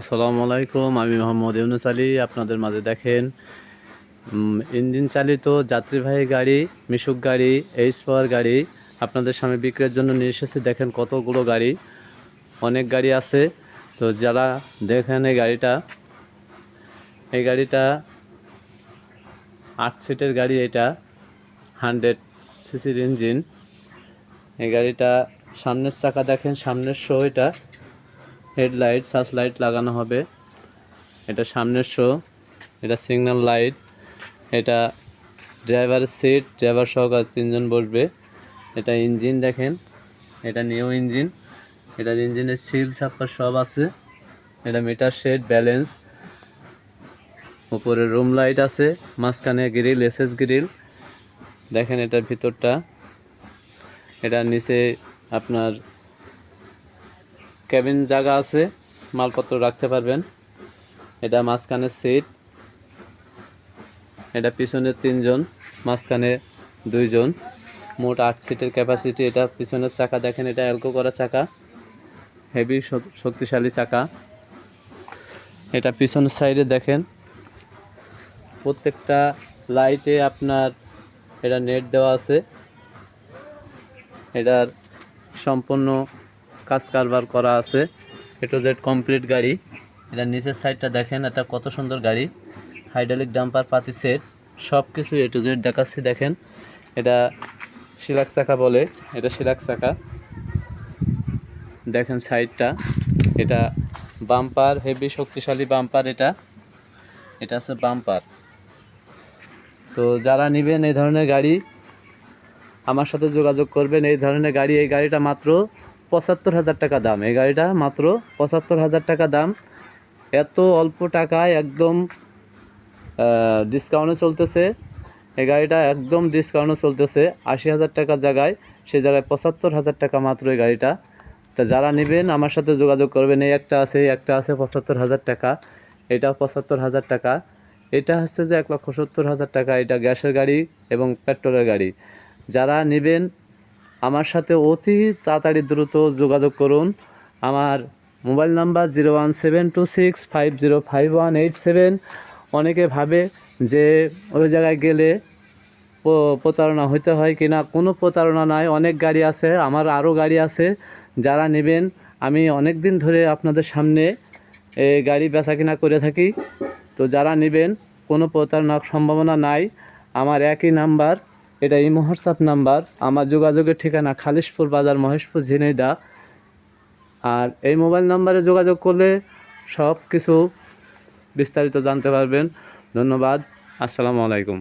আসসালামু আলাইকুম, আমি মোহাম্মদ ইউনুস আলী, আপনাদের মাঝে দেখেন ইঞ্জিন চালিত যাত্রীবাহী গাড়ি, মিশুক গাড়ি এইচ পাওয়ার গাড়ি, আপনাদের সামনে বিক্রয়ের জন্য নিয়ে এসেছি। দেখেন কতগুলো গাড়ি, অনেক গাড়ি আছে। তো যারা দেখেন এই গাড়িটা এই গাড়িটা আট সিটের গাড়ি এটা, হান্ড্রেড সিসির ইঞ্জিন। এই গাড়িটা সামনের চাকা দেখেন, সামনের শো এটা। হেডলাইট সার্চ লাইট লাগানো হবে। এটা সামনের শো। এটা সিগন্যাল লাইট। এটা ড্রাইভারের সিট, ড্রাইভার সহকার তিনজন বসবে। এটা ইঞ্জিন দেখেন। এটা নিউ ইঞ্জিন। এটার ইঞ্জিনের সিল ছাপ্পা সব আছে। এটা মিটার শেড, ব্যালেন্স। উপরে রুম লাইট আছে। মাঝখানে গ্রিল, এসএস গ্রিল। দেখেন এটার ভিতরটা। এটা নিচে আপনার কেবিন জায়গা আছে, মালপত্র রাখতে পারবেন। এটা মাঝখানে সিট এটা পিছনে তিনজন, মাঝখানে দুইজন। মোট আট সিটের ক্যাপাসিটি এটা পিছনের চাকা দেখেন, এটা অ্যালকো করা চাকা। হেভি শক্তিশালী চাকা। এটা পিছনের সাইডে দেখেন। প্রত্যেকটা লাইটে আপনার এটা নেট দেওয়া আছে। এটার সম্পূর্ণ কাজ কারবার করা আছে এটো জেড কমপ্লিট গাড়ি। এটা নিচের সাইডটা দেখেন, এটা কত সুন্দর গাড়ি। হাইড্রোলিক ডাম্পার পাতি সেট সব কিছু এ টু জেড দেখাচ্ছি, দেখেন। এটা শিলাক চাকা বলে, এটা শিলাক চাকা। দেখেন সাইডটা এটা বাম্পার হেভি শক্তিশালী বাম্পার এটা। এটা আছে বাম্পার তো যারা নেবেন এই ধরনের গাড়ি, আমার সাথে যোগাযোগ করবেন, এই ধরনের গাড়ি, এই গাড়িটা মাত্র পঁচাত্তর হাজার টাকা দাম। এই গাড়িটা মাত্র পঁচাত্তর হাজার টাকা দাম। এত অল্প টাকায় একদম ডিসকাউন্টে চলতেছে। এই গাড়িটা একদম ডিসকাউন্টে চলতেছে। আশি হাজার টাকার জায়গায়, সে জায়গায় পঁচাত্তর হাজার টাকা মাত্র এই গাড়িটা। তা যারা নেবেন, আমার সাথে যোগাযোগ করবেন। এই একটা আছে একটা আছে পঁচাত্তর হাজার টাকা। এটা পঁচাত্তর হাজার টাকা। এটা হচ্ছে যে এক লক্ষ সত্তর হাজার টাকা। এটা গ্যাসের গাড়ি এবং পেট্রোলের গাড়ি। যারা নেবেন আমার সাথে অতি তাড়াতাড়ি দ্রুত যোগাযোগ করুন। আমার mobile number zero one seven two six five zero five one eight seven. অনেকে ভাবে যে ওই জায়গায় গেলে প্রতারণা হইতে হয় কিনা, কোনো প্রতারণা নাই, অনেক গাড়ি আছে, আমার আরও গাড়ি আছে, যারা নেবেন, আমি অনেক দিন ধরে আপনাদের সামনে গাড়ি বেচা কিনা করে থাকি। তো যারা নেবেন, কোনো প্রতারণার সম্ভাবনা নাই। আমার একই নাম্বার এটা এই হোয়াটসঅ্যাপ নাম্বার আমার যোগাযোগের ঠিকানা খালিশপুর বাজার মহেশপুর ঝিনাইদা আর এই মোবাইল নাম্বারে যোগাযোগ করলে সব কিছু বিস্তারিত জানতে পারবেন। ধন্যবাদ। আসসালামু আলাইকুম।